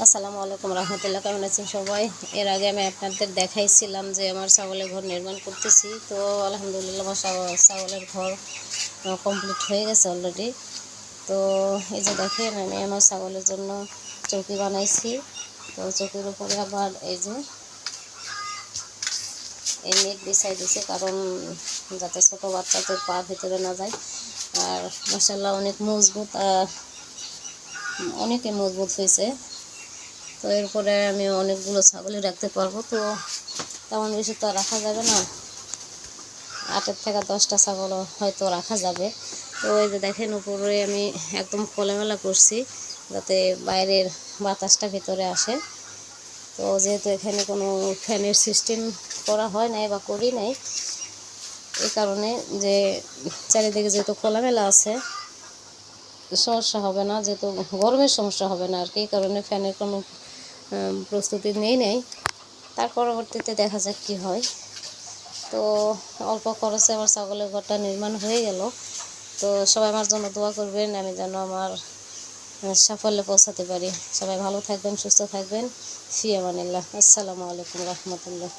আসসালামু আলাইকুম রহমতুল্লাহ, কেমন আছেন সবাই? এর আগে আমি আপনাদের দেখাইছিলাম যে আমার ছাগলের ঘর নির্মাণ করতেছি। তো আলহামদুলিল্লাহ আমার ছাগল- ছাগলের ঘর কমপ্লিট হয়ে গেছে অলরেডি তো এই যে দেখেন, আমি আমার ছাগলের জন্য চৌকি বানাইছি। তো চৌকির উপরে আবার এই যে এই নেট বিছাই দিছে কারণ যাতে ছোটো বাচ্চাদের পা ভিতরে না যায়। আর মশাল্লাহ অনেক মজবুত আর অনেকই মজবুত হয়েছে। তো এরপরে আমি অনেকগুলো ছাগলই রাখতে পারব। তো তেমন বেশি তো রাখা যাবে না। আটের থেকে দশটা ছাগলও হয়তো রাখা যাবে। তো এই যে দেখেন, উপরে আমি একদম খোলামেলা করছি যাতে বাইরের বাতাসটা ভিতরে আসে। তো যেহেতু এখানে কোনো ফ্যানের সিস্টেম করা হয় নাই বা করি নাই, এই কারণে যে চারিদিকে যেহেতু খোলামেলা আছে, সমস্যা হবে না। যেহেতু গরমের সমস্যা হবে না আর কি, এই কারণে ফ্যানের কোনো প্রস্তুতি নেই নেই। তার পরবর্তীতে দেখা যাক কি হয়। তো অল্প খরচে আমার ছাগলের ঘরটা নির্মাণ হয়ে গেল। তো সবাই আমার জন্য দোয়া করবেন, আমি যেন আমার সাফল্যে পৌঁছাতে পারি। সবাই ভালো থাকবেন, সুস্থ থাকবেন। ফি আমানিল্লাহ। আসসালামু আলাইকুম রহমতুল্লাহ।